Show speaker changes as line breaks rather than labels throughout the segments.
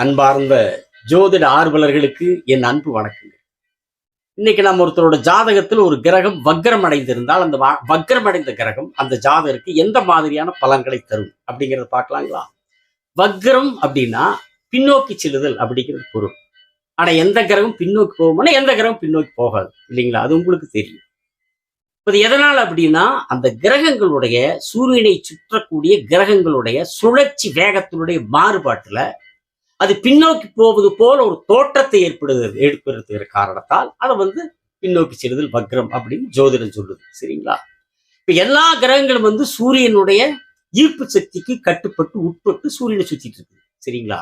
அன்பார்ந்த ஜோதிட ஆர்வலர்களுக்கு என் அன்பு வணக்கங்கள். இன்னைக்கு நம்ம ஒருத்தரோட ஜாதகத்தில் ஒரு கிரகம் வக்ரம் அடைந்திருந்தால் அந்த வ- வக்ரம் அடைந்த கிரகம் அந்த ஜாதகருக்கு எந்த மாதிரியான பலன்களை தரும் அப்படிங்கிறத பார்க்கலாங்களா? வக்ரம் அப்படின்னா பின்னோக்கி செல்லுதல் அப்படிங்கிறது பொருள். ஆனா எந்த கிரகம் பின்னோக்கி போகும்னா எந்த கிரகம் பின்னோக்கி போகாது இல்லைங்களா? அது உங்களுக்கு தெரியும். இப்போ இது எதனால் அப்படின்னா அந்த கிரகங்களுடைய சூரியனை சுற்றக்கூடிய கிரகங்களுடைய சுழற்சி வேகத்தினுடைய மாறுபாட்டுல அது பின்னோக்கி போவது போல ஒரு தோற்றத்தை ஏற்படுகிறது ஏற்படுத்துகிற காரணத்தால் அதை வந்து பின்னோக்கி செல்லுதல் வக்ரம் அப்படின்னு ஜோதிடம் சொல்லுது சரிங்களா? இப்ப எல்லா கிரகங்களும் வந்து சூரியனுடைய ஈர்ப்பு சக்திக்கு கட்டுப்பட்டு உட்பட்டு சூரியனை சுத்திட்டு இருக்குது சரிங்களா?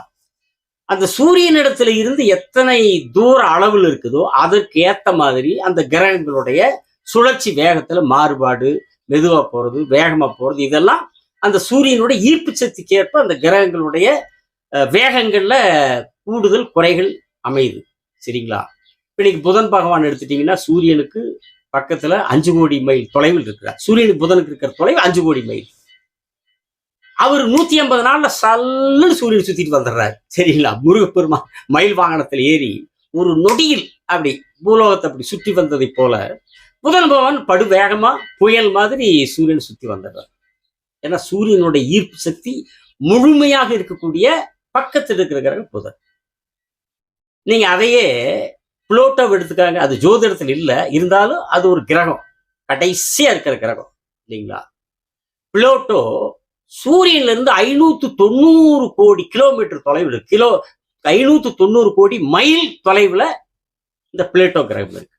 அந்த சூரியனிடத்துல இருந்து எத்தனை தூர அளவில் இருக்குதோ அதற்கு ஏத்த மாதிரி அந்த கிரகங்களுடைய சுழற்சி வேகத்துல மாறுபாடு மெதுவா போறது வேகமா போறது இதெல்லாம் அந்த சூரியனுடைய ஈர்ப்பு சக்திக்கு ஏற்ப அந்த கிரகங்களுடைய வேகங்கள்ல கூடுதல் குறைகள் அமையுது. சரிங்களா? இப்போ இன்னைக்கு புதன் பகவான் எடுத்துட்டீங்கன்னா சூரியனுக்கு பக்கத்துல அஞ்சு கோடி மைல் தொலைவில் இருக்கிறார். சூரியனுக்கு புதனுக்கு இருக்கிற தொலைவு அஞ்சு கோடி மைல். அவர் நூத்தி ஐம்பது நாள்ல சல்லுன்னு சூரியன் சுத்திட்டு வந்துடுறாரு. சரிங்களா? முருகப்பெருமா மயில் வாகனத்தில் ஏறி ஒரு நொடியில் அப்படி பூலோகத்தை அப்படி சுற்றி வந்ததை போல புதன் பகவான் படு வேகமா புயல் மாதிரி சூரியன் சுத்தி வந்துடுறார். ஏன்னா சூரியனுடைய ஈர்ப்பு சக்தி முழுமையாக இருக்கக்கூடிய பக்கத்தில் இருக்கிற கிரகம் புதன் நீங்க அதையே புளோட்டோ எடுத்துக்காங்க. அது ஜோதிடத்தில் இல்லை. இருந்தாலும் அது ஒரு கிரகம். கடைசியா இருக்கிற கிரகம். இல்லைங்களா? புளோட்டோ சூரியன்ல இருந்து ஐநூத்து தொண்ணூறு கோடி கிலோமீட்டர் தொலைவில் கிலோ ஐநூத்து தொண்ணூறு கோடி மைல் தொலைவுல இந்த பிளேட்டோ கிரகம் இருக்கு.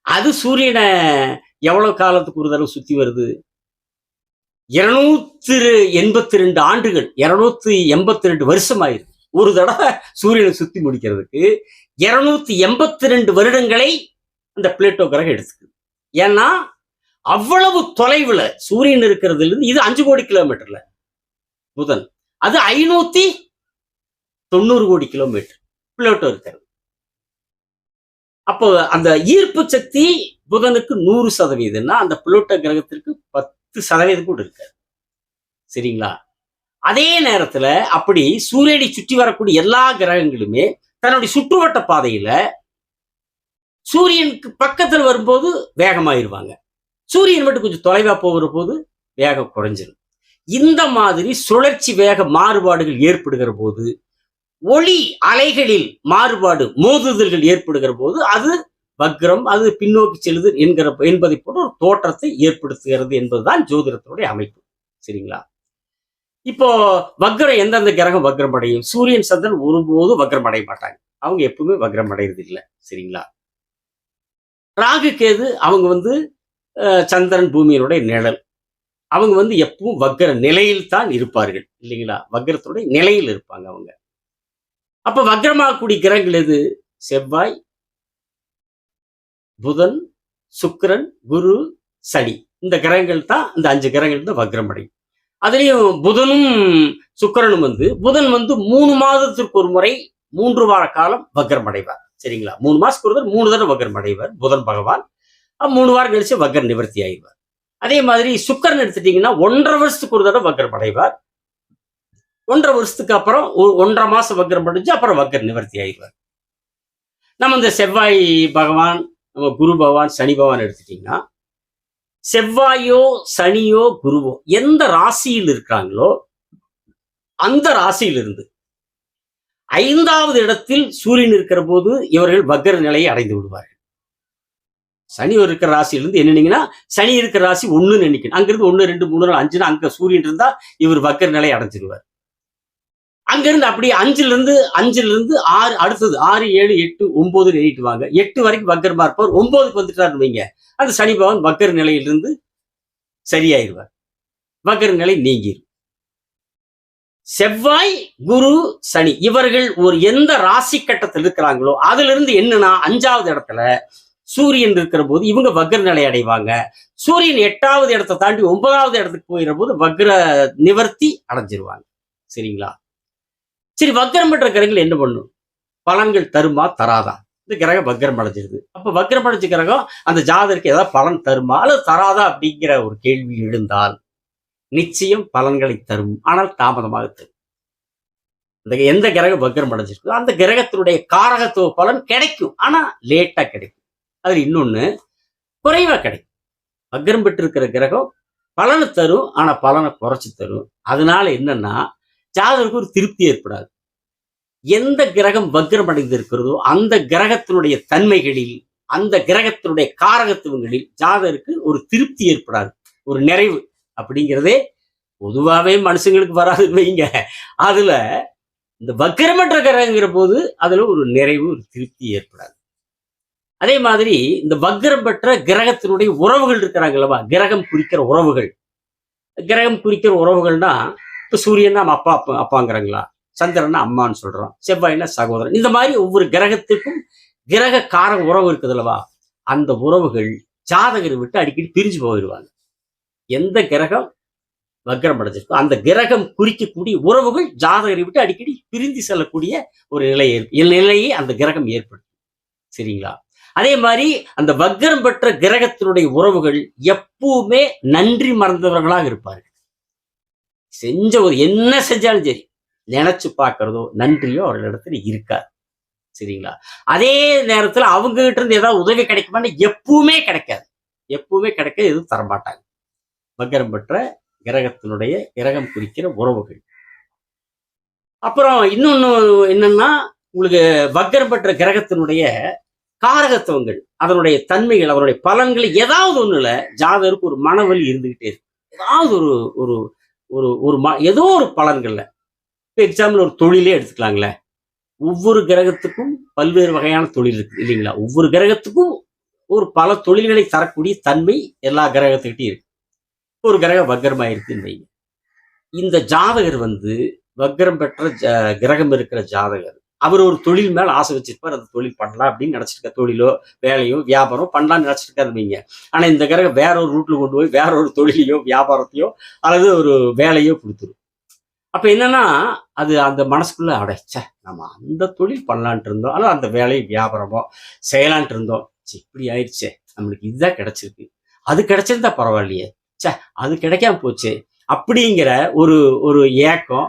அது சூரியனை எவ்வளவு காலத்துக்கு ஒரு தடவை சுத்தி வருது? இருநூத்தி எண்பத்தி ரெண்டு ஆண்டுகள் இருநூத்தி எண்பத்தி ரெண்டு வருஷம் ஆயிருக்கு ஒரு தடவை சூரியனை சுத்தி முடிக்கிறதுக்கு இருநூத்தி எண்பத்தி ரெண்டு வருடங்களை அந்த பிளேட்டோ கிரகம் எடுத்துக்குது. ஏன்னா அவ்வளவு தொலைவுல சூரியன் இருக்கிறதுல இருந்து இது அஞ்சு கோடி கிலோமீட்டர்ல புதன். அது ஐநூத்தி தொண்ணூறு கோடி கிலோமீட்டர் பிளேட்டோ இருக்கிறது. அப்போ அந்த ஈர்ப்பு சக்தி புதனுக்கு நூறு சதவீதம்னா அந்த பிளோட்டோ கிரகத்திற்கு பத்து சதவீதம் கூட இருக்காது. சரிங்களா? அதே நேரத்துல அப்படி சூரியனை சுற்றி வரக்கூடிய எல்லா கிரகங்களுமே தன்னுடைய சுற்றுவட்ட பாதையில சூரியனுக்கு பக்கத்துல வரும்போது வேகமாயிருவாங்க. சூரியன் மட்டும் கொஞ்சம் தொலைவா போகிற போது வேகம் குறைஞ்சிரும். இந்த மாதிரி சுழற்சி வேக மாறுபாடுகள் ஏற்படுகிற போது ஒளி அலைகளில் மாறுபாடு மோதுதல்கள் ஏற்படுகிற போது அது வக்ரம் அது பின்னோக்கி செல்லுது என்கிற என்பதை போன்ற ஒரு தோற்றத்தை ஏற்படுத்துகிறது என்பதுதான் ஜோதிடத்தினுடைய அமைப்பு. சரிங்களா? இப்போ வக்ரம் எந்தெந்த கிரகம் வக்ரம் அடையும்? சூரியன் சந்திரன் ஒருபோதும் வக்ரம் அடைய மாட்டாங்க. அவங்க எப்பவுமே வக்ரம் அடையிறது இல்லை சரிங்களா? ராகு கேது அவங்க வந்து அஹ், சந்திரன் பூமியினுடைய நிழல். அவங்க வந்து எப்பவும் வக்ர நிலையில் தான் இருப்பார்கள். இல்லைங்களா? வக்ரத்துடைய நிலையில் இருப்பாங்க அவங்க. அப்ப வக்ரமாகக்கூடிய கிரகங்கள் எது? செவ்வாய் புதன் சுக்கிரன் குரு சனி. இந்த கிரகங்கள் தான் இந்த அஞ்சு கிரகங்கள் தான் வக்ரம் அடையும் அதுலேயும் புதனும் சுக்கரனும் வந்து புதன் வந்து மூணு மாதத்திற்கு ஒரு முறை மூன்று வார காலம் வக்ரம் அடைவார் சரிங்களா? மூணு மாசத்துக்கு ஒரு தடவை மூணு தடவை வக்ரம் அடைவார் புதன் பகவான். மூணு வாரம் கழிச்சு வக்ர நிவர்த்தி ஆயிடுவார். அதே மாதிரி சுக்கரன் எடுத்துட்டீங்கன்னா ஒன்றரை வருஷத்துக்கு ஒரு தடவை வக்ரம் அடைவார் ஒன்றரை வருஷத்துக்கு அப்புறம் ஒ- ஒன்றரை மாசம் வக்ரம் அடைஞ்சு அப்புறம் வக்ர நிவர்த்தி ஆயிடுவார். நம்ம இந்த செவ்வாய் பகவான் நம்ம குரு பகவான் சனி பகவான் எடுத்துட்டீங்கன்னா செவ்வாயோ சனியோ குருவோ எந்த ராசியில் இருக்கிறாங்களோ அந்த ராசியிலிருந்து ஐந்தாவது இடத்தில் சூரியன் இருக்கிற போது இவர்கள் வக்கர நிலையை அடைந்து விடுவார்கள். சனி இருக்கிற ராசியிலிருந்து என்னன்னீங்கன்னா சனி இருக்கிற ராசி ஒண்ணுன்னு நினைக்கணும். அங்கிருந்து ஒண்ணு ரெண்டு மூணு நாள் அஞ்சுன்னு அங்க சூரியன் இருந்தா இவர் வக்கர நிலையை அடைஞ்சிருவார். அங்கிருந்து அப்படியே அஞ்சுல இருந்து அஞ்சுல இருந்து ஆறு அடுத்தது ஆறு ஏழு எட்டு ஒன்பது எண்ணிட்டு வாங்க. எட்டு வரைக்கும் வக்கரமா இருப்பார் ஒன்பதுக்கு வந்துட்டாருன்னு வைங்க. அந்த சனி பகவான் வக்கர நிலையிலிருந்து சரியாயிருவார் வக்கர நிலை நீங்கிரும். செவ்வாய் குரு சனி இவர்கள் ஒரு எந்த ராசி கட்டத்தில் இருக்கிறாங்களோ அதுல இருந்து என்னன்னா அஞ்சாவது இடத்துல சூரியன் இருக்கிற போது இவங்க வக்ர நிலை அடைவாங்க. சூரியன் எட்டாவது இடத்தை தாண்டி ஒன்பதாவது இடத்துக்கு போயிடுற போது வக்ர நிவர்த்தி அடைஞ்சிருவாங்க. சரிங்களா? சரி வக்கரம் பெற்ற கிரகங்கள் என்ன பண்ணும்? பலன்கள் தருமா? தராதா? இந்த கிரகம் வக்கரம் அடைஞ்சிருது. அப்போ வக்கரம் அடைஞ்ச கிரகம் அந்த ஜாதகருக்கு ஏதாவது பலன் தருமா? அல்லது தராதா அப்படிங்கிற ஒரு கேள்வி எழுந்தால் நிச்சயம் பலன்களை தரும். ஆனால் தாமதமாக தரும். இந்த எந்த கிரகம் வக்கரம் அடைஞ்சிருக்கோ அந்த கிரகத்தினுடைய காரகத்துவ பலன் கிடைக்கும். ஆனா லேட்டா கிடைக்கும். அதில் இன்னொன்னு குறைவா கிடைக்கும். வக்கரம் பெற்றிருக்கிற கிரகம் பலனை தரும் ஆனா பலனை குறைச்சு தரும். அதனால என்னன்னா ஜாதகருக்கு ஒரு திருப்தி ஏற்படாது. எந்த கிரகம் வக்ரம் அடைந்திருக்கிறதோ அந்த கிரகத்தினுடைய தன்மைகளில் அந்த கிரகத்தினுடைய காரகத்துவங்களில் ஜாதகருக்கு ஒரு திருப்தி ஏற்படாது. ஒரு நிறைவு அப்படிங்கிறதே பொதுவாகவே மனுஷங்களுக்கு வராதுன்னு வைங்க. அதுல இந்த வக்கிரமற்ற கிரகங்கிற போது அதுல ஒரு நிறைவு ஒரு திருப்தி ஏற்படாது. அதே மாதிரி இந்த வக்கிரம் பெற்ற கிரகத்தினுடைய உறவுகள் இருக்கிறாங்களவா கிரகம் குறிக்கிற உறவுகள். கிரகம் குறிக்கிற உறவுகள்னா இப்போ சூரியன் நம்ம அப்பா அப்பா அப்பாங்கிறாங்களா? சந்திரன்னா அம்மான்னு சொல்கிறோம் செவ்வாய்னா சகோதரன். இந்த மாதிரி ஒவ்வொரு கிரகத்துக்கும் கிரக உறவு இருக்குதுல்லவா அந்த உறவுகள் ஜாதகரை விட்டு அடிக்கடி பிரிஞ்சு போயிடுவாங்க. எந்த கிரகம் வக்ரம் அடைஞ்சிருக்கோ அந்த கிரகம் குறிக்கக்கூடிய உறவுகள் ஜாதகரை விட்டு அடிக்கடி பிரிந்து செல்லக்கூடிய ஒரு நிலை நிலையை அந்த கிரகம் ஏற்படுத்தும். சரிங்களா? அதே மாதிரி அந்த வக்ரம் பெற்ற கிரகத்தினுடைய உறவுகள் எப்பவுமே நன்றி மறந்தவர்களாக இருப்பார்கள். செஞ்ச ஒரு என்ன செஞ்சாலும் சரி நினைச்சு பார்க்கறதோ நன்றியோ அவர்களிடத்துல இருக்காது. சரிங்களா? அதே நேரத்துல அவங்க கிட்ட இருந்து ஏதாவது உதவி கிடைக்குமான்னு எப்பவுமே கிடைக்காது. எப்பவுமே கிடைக்க எதுவும் தரமாட்டாங்க. வக்கரம் பெற்ற கிரகத்தினுடைய கிரகம் குறிக்கிற உறவுகள். அப்புறம் இன்னொன்னு என்னன்னா உங்களுக்கு வக்கரம் பெற்ற கிரகத்தினுடைய காரகத்துவங்கள் அதனுடைய தன்மைகள் அதனுடைய பலன்கள் ஏதாவது ஒண்ணுல ஜாதகருக்கு ஒரு மனவலி இருந்துகிட்டே இருக்கு ஏதாவது ஒரு ஒரு ஒரு ஒரு ம ஏதோ ஒரு பலன்கள்ல. இப்போ எக்ஸாம்பிள் ஒரு தொழிலே எடுத்துக்கலாங்களே. ஒவ்வொரு கிரகத்துக்கும் பல்வேறு வகையான தொழில் இருக்குது இல்லைங்களா? ஒவ்வொரு கிரகத்துக்கும் ஒரு பல தொழில்களை தரக்கூடிய தன்மை எல்லா கிரகத்துக்கிட்டையும் இருக்கு. ஒரு கிரகம் வக்கரமாக இருக்குன்னு வைங்க. இந்த ஜாதகர் வந்து வக்கரம் பெற்ற ஜ- கிரகம் இருக்கிற ஜாதகர் அவர் ஒரு தொழில் மேல ஆசை வச்சிருப்பார் அந்த தொழில் பண்ணலாம் அப்படின்னு நினைச்சிருக்க தொழிலோ வேலையோ வியாபாரம் பண்ணலாம்னு நினைச்சிருக்காரு வைங்க ஆனா இந்த கிரகம் வேற ஒரு ரூட்ல கொண்டு போய் வேற ஒரு தொழிலையோ வியாபாரத்தையோ அல்லது ஒரு வேலையோ கொடுத்துரும். அப்ப என்னன்னா அது அந்த மனசுக்குள்ள அடைச்ச நம்ம அந்த தொழில் பண்ணலான்ட்டு இருந்தோம். அல்லது அந்த வேலை வியாபாரமோ செய்யலான்ட்டு இருந்தோம். ச்சே, இப்படி ஆயிடுச்சே நம்மளுக்கு இதுதான் கிடைச்சிருக்கு. அது கிடைச்சிருந்தா பரவாயில்லையே. ச்சே அது கிடைக்காம போச்சு. அப்படிங்கிற ஒரு ஒரு ஏக்கம்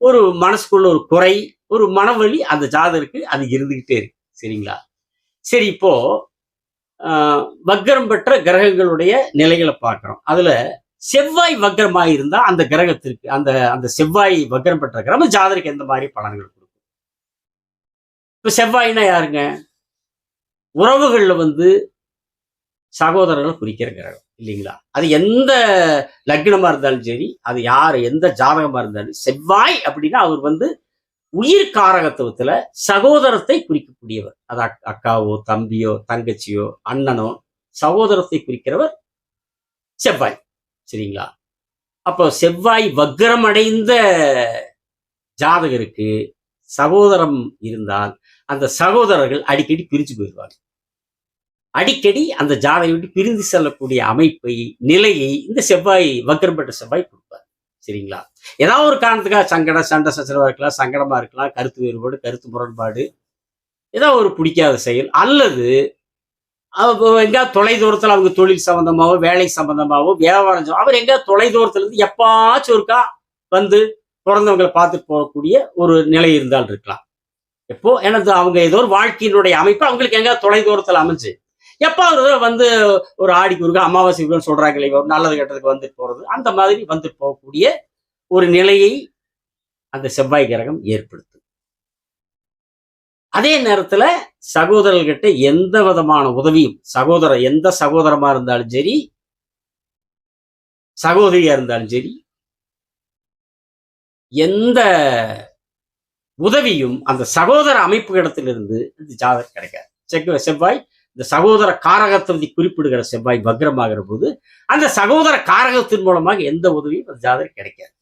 ஒரு மனசுக்குள்ள ஒரு குறை ஒரு மனவழி அந்த ஜாதகருக்கு அது இருந்துகிட்டே இருக்கு. சரிங்களா? சரி இப்போ ஆஹ், பெற்ற கிரகங்களுடைய நிலைகளை பார்க்குறோம். அதுல செவ்வாய் வக்கரமாக இருந்தால் அந்த கிரகத்திற்கு அந்த அந்த செவ்வாய் வக்கரம் பெற்ற கிரகம் ஜாதகருக்கு எந்த மாதிரி பலன்கள் கொடுக்கும்? இப்போ செவ்வாய்னா யாருங்க? உறவுகளில் வந்து சகோதரர்களை குறிக்கிற கிரகம் இல்லைங்களா? அது எந்த லக்னமா இருந்தாலும் சரி அது யார் எந்த ஜாதகமா இருந்தாலும் செவ்வாய் அப்படின்னா அவர் வந்து உயிர் காரகத்துவத்துல சகோதரத்தை குறிக்கக்கூடியவர். அது அக்காவோ தம்பியோ தங்கச்சியோ அண்ணனோ சகோதரத்தை குறிக்கிறவர் செவ்வாய். சரிங்களா? அப்போ செவ்வாய் வக்ரம் அடைந்த ஜாதகருக்கு சகோதரம் இருந்தால் அந்த சகோதரர்கள் அடிக்கடி பிரிஞ்சு போயிடுவாங்க. அடிக்கடி அந்த ஜாதகை விட்டு பிரிந்து செல்லக்கூடிய அமைப்பை நிலையை இந்த செவ்வாய் வக்ரம் பெற்ற செவ்வாய் கொடுப்பார். சரிங்களா? ஏதாவது ஒரு காரணத்துக்காக சங்கடம் சண்டை சச்சரவா இருக்கலாம் சங்கடமா இருக்கலாம் கருத்து வேறுபாடு கருத்து முரண்பாடு ஏதாவது ஒரு பிடிக்காத செயல் அல்லது அவங்க எங்கேயாவது தொலை தூரத்தில் அவங்க தொழில் சம்பந்தமாவோ வேலை சம்மந்தமாகவோ வியாபாரம் அவர் எங்கேயாவது தொலை தூரத்துல எப்பாச்சும் ஒருக்கா வந்து பிறந்தவங்களை பார்த்துட்டு போகக்கூடிய ஒரு நிலை இருந்தால் இருக்கலாம். எப்போ? எனது அவங்க ஏதோ ஒரு வாழ்க்கையினுடைய அமைப்பு அவங்களுக்கு எங்கேயாவது தொலை தூரத்தில் அமைஞ்சு. எப்போ வந்து ஒரு ஆடிக்கு ஒருக்கா அமாவாசை ஒருக்கா சொல்றாங்களே ஒரு நல்லது கெட்டதுக்கு வந்துட்டு போறது. அந்த மாதிரி வந்துட்டு போகக்கூடிய ஒரு நிலையை அந்த செவ்வாய் கிரகம் ஏற்படுத்தும். அதே நேரத்துல சகோதரர்கிட்ட எந்த விதமான உதவியும் சகோதரர் எந்த சகோதரமா இருந்தாலும் சரி சகோதரியா இருந்தாலும் சரி எந்த உதவியும் அந்த சகோதர அமைப்புகளிடத்திலிருந்து இந்த ஜாதகம் கிடைக்காது. செக் செவ்வாய் இந்த சகோதர காரகத்தை குறிப்பிடுகிற செவ்வாய் வக்ரமாகிற போது அந்த சகோதர காரகத்தின் மூலமாக எந்த உதவியும் அந்த ஜாதகம் கிடைக்காது.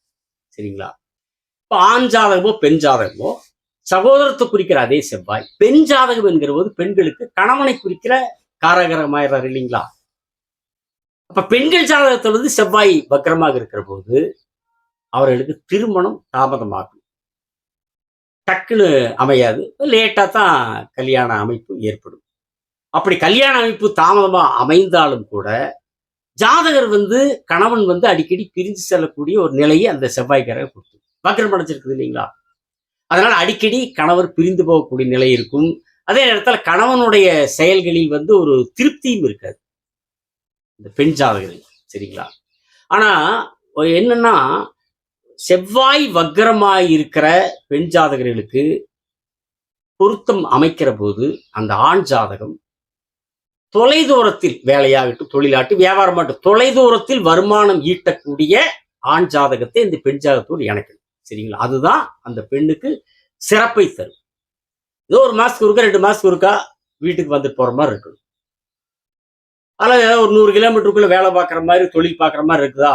சரிங்களா? இப்போ ஆண் ஜாதகமோ பெண் ஜாதகமோ சகோதரத்தை குறிக்கிற அதே செவ்வாய் பெண் ஜாதகம் என்கிற போது பெண்களுக்கு கணவனை குறிக்கிற காரகரமாயிறாரு இல்லைங்களா? அப்ப பெண்கள் ஜாதகத்துல வந்து செவ்வாய் வக்ரமாக இருக்கிற போது அவர்களுக்கு திருமணம் தாமதமாகும். டக்குன்னு அமையாது. லேட்டாக தான் கல்யாண அமைப்பு ஏற்படும். அப்படி கல்யாண அமைப்பு தாமதமா அமைந்தாலும் கூட ஜாதகர் வந்து கணவன் வந்து அடிக்கடி பிரிஞ்சு செல்லக்கூடிய ஒரு நிலையை அந்த செவ்வாய்க்காரர் கொடுத்து வக்கரம் அடைஞ்சிருக்குது இல்லைங்களா? அதனால அடிக்கடி கணவர் பிரிந்து போகக்கூடிய நிலை இருக்கும். அதே நேரத்தில் கணவனுடைய செயல்களில் வந்து ஒரு திருப்தியும் இருக்காது. இந்த பெண் ஜாதகர்கள் சரிங்களா? ஆனா என்னன்னா செவ்வாய் வக்கரமாய் இருக்கிற பெண் ஜாதகர்களுக்கு பொருத்தம் அமைக்கிற போது அந்த ஆண் ஜாதகம் தொலைதூரத்தில் வேலையாகட்டும் தொழிலாட்டு வியாபாரமாகட்டும் தொலைதூரத்தில் வருமானம் ஈட்டக்கூடிய ஆண் ஜாதகத்தை இந்த பெண் ஜாதகத்தோடு இணைக்கணும். சரிங்களா? அதுதான் அந்த பெண்ணுக்கு சிறப்பை தரும். ஏதோ ஒரு மாசத்துக்கு ஒருக்கா ரெண்டு மாசத்துக்கு ஒருக்கா வீட்டுக்கு வந்துட்டு போற மாதிரி இருக்கணும். அதில் ஏதோ ஒரு நூறு கிலோமீட்டருக்குள்ள வேலை பார்க்குற மாதிரி தொழில் பார்க்குற மாதிரி இருக்குதா?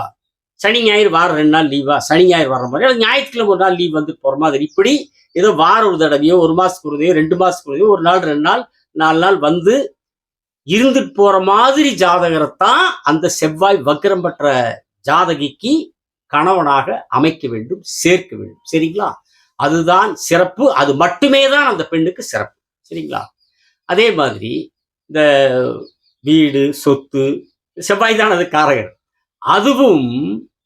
சனி ஞாயிறு வாரம் ரெண்டு நாள் லீவா சனி ஞாயிறு வர மாதிரி. ஞாயிற்றுக்கிழமை ஒரு நாள் லீவ் வந்துட்டு போற மாதிரி. இப்படி ஏதோ வாரம் ஒரு தடவையோ ஒரு மாசத்துக்கு ஒரு தடவையோ ரெண்டு மாசத்துக்கு ஒரு தடவையோ ஒரு நாள் ரெண்டு நாள் நாலு நாள் வந்து இருந்துட்டு போற மாதிரி ஜாதகரைத்தான் அந்த செவ்வாய் வக்கரம் பெற்ற ஜாதகிக்கு கணவனாக அமைக்க வேண்டும் சேர்க்க வேண்டும். சரிங்களா? அதுதான் சிறப்பு. அது மட்டுமே தான் அந்த பெண்ணுக்கு சிறப்பு. சரிங்களா? அதே மாதிரி இந்த வீடு சொத்து செவ்வாய் தான் அது காரகர். அதுவும்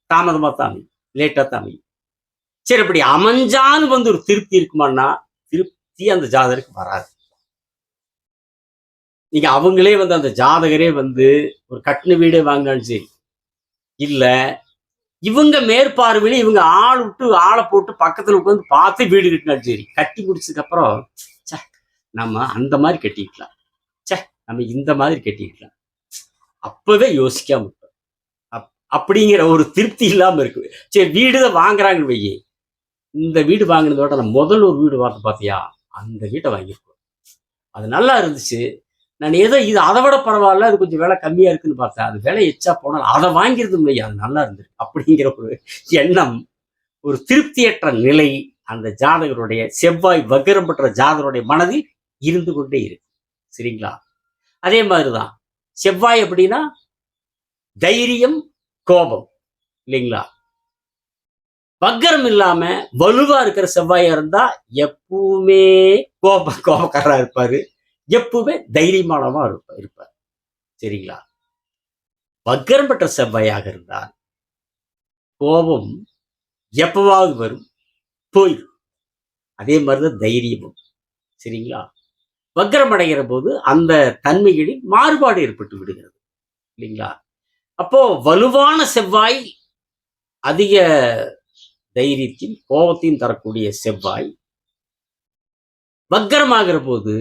தாமதமா தான் அமையும். லேட்டா தான் அமையும். சரி அப்படி அமைஞ்சான்னு வந்து ஒரு திருப்தி இருக்குமான்னா திருப்தி அந்த ஜாதகருக்கு வராது. நீங்க அவங்களே வந்து அந்த ஜாதகரே வந்து ஒரு கட்டின வீடே வாங்கினாலும் சரி. இல்ல இவங்க மேற்பார்வையில இவங்க ஆள் விட்டு ஆளை போட்டு பக்கத்துல உட்காந்து பார்த்து வீடு கட்டினாலும் சரி. கட்டி முடிச்சதுக்கு அப்புறம் நம்ம அந்த மாதிரி கட்டிக்கலாம் ச்சே நம்ம இந்த மாதிரி கட்டிக்கலாம் அப்பவே யோசிக்காம இருப்போம். அப் அப்படிங்கிற ஒரு திருப்தி இல்லாம இருக்கு. சரி வீடு தான் வாங்குறாங்கன்னு வையே. இந்த வீடு வாங்கினதோட நான் முதல்ல ஒரு வீடு பார்த்து பார்த்தியா? அந்த வீட்டை வாங்கியிருக்கோம். அது நல்லா இருந்துச்சு. நான் ஏதோ இது அதை விட பரவாயில்ல அது கொஞ்சம் விலை கம்மியா இருக்குன்னு பார்த்தேன். அது விலை எச்சா போனாலும் அதை வாங்கியிருந்தோம் இல்லையா அது நல்லா இருந்திருக்கு. அப்படிங்கிற ஒரு எண்ணம் ஒரு திருப்தியற்ற நிலை அந்த ஜாதகருடைய செவ்வாய் வக்கரம் பெற்ற ஜாதகருடைய மனதில் இருந்து கொண்டே இருக்கு. சரிங்களா? அதே மாதிரிதான். செவ்வாய் அப்படின்னா தைரியம் கோபம். இல்லைங்களா? வக்கரம் இல்லாம வலுவா இருக்கிற செவ்வாயா இருந்தா எப்பவுமே கோப கோபக்காரா இருப்பாரு. எப்பவுமே தைரியமானவா இருப்ப இருப்பார் சரிங்களா? வக்கரம் பெற்ற செவ்வாயாக இருந்தால் கோபம் எப்பவாவது வரும் போயிடும். அதே மாதிரிதான் தைரியமும். சரிங்களா? வக்கரம் அடைகிற போது அந்த தன்மைகளில் மாறுபாடு ஏற்பட்டு விடுகிறது. இல்லைங்களா? அப்போ வலுவான செவ்வாய் அதிக தைரியத்தையும் கோபத்தையும் தரக்கூடிய செவ்வாய் வக்கரமாகிற போது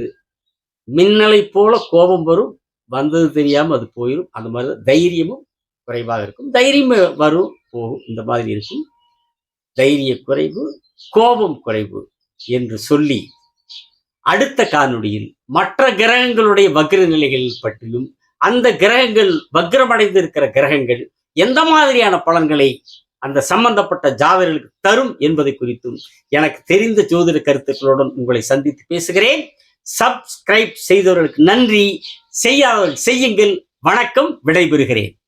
மின்னலை போல கோபம் வரும் வந்தது தெரியாம அது போயிடும் அந்த மாதிரி தான் தைரியமும் குறைவாக இருக்கும். தைரியம் வரும் போகும். இந்த மாதிரி இருக்கும். தைரிய குறைவு கோபம் குறைவு என்று சொல்லி அடுத்த காணொளியில் மற்ற கிரகங்களுடைய வக்ர நிலைகள் பற்றியும் அந்த கிரகங்கள் வக்ரமடைந்திருக்கிற கிரகங்கள் எந்த மாதிரியான பலன்களை அந்த சம்பந்தப்பட்ட ஜாதகர்களுக்கு தரும் என்பதை குறித்தும் எனக்கு தெரிந்த ஜோதிட கருத்துக்களுடன் உங்களை சந்தித்து பேசுகிறேன். சப்ஸ்கிரைப் செய்தவர்களுக்கு நன்றி. செய்யாதவர்கள் செய்யுங்கள். வணக்கம். விடைபெறுகிறேன்.